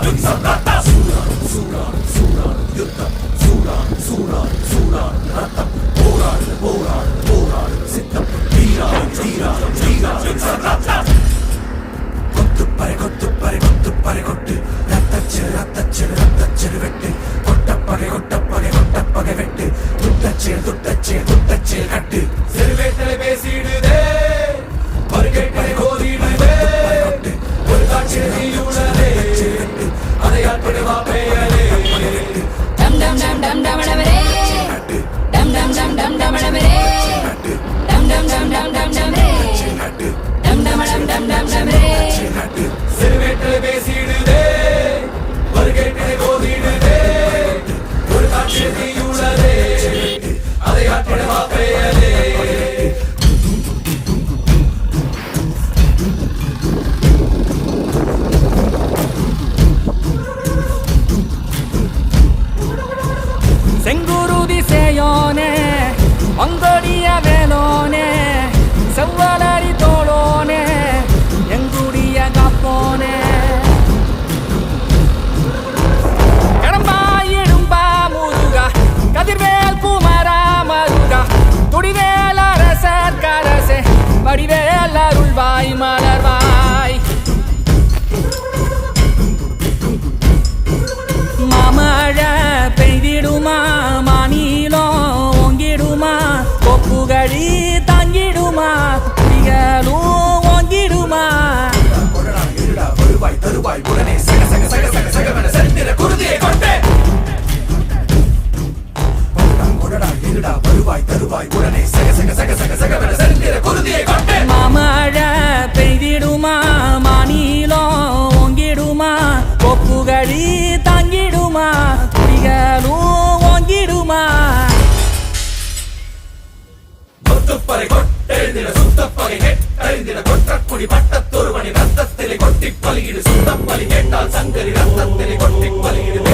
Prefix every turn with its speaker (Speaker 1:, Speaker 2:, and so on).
Speaker 1: கொத்துப்பறை
Speaker 2: வடிவேல் அருள்வாய் மலர்வாய் மாமழ பெய்திடுமா மாநிலம் ஓங்கிடுமா கொப்புகழி தங்கிடுமா புலிகளும் ஓங்கிடுமா
Speaker 1: கொடடா வருவாய் தருவாய் உடனே சக சக சக சக சகவென செந்திர குருதியை கொண்டே வருவாய் தருவாய் உடனே சக சக சக சக கொற்றக்குடி பட்டத்தொருவனி ரத்தத்திலே கொட்டி பலியிடு. சுத்தம் பலி கேட்டால் சங்கரி ரத்தத்திலே கொட்டி பலியிடு.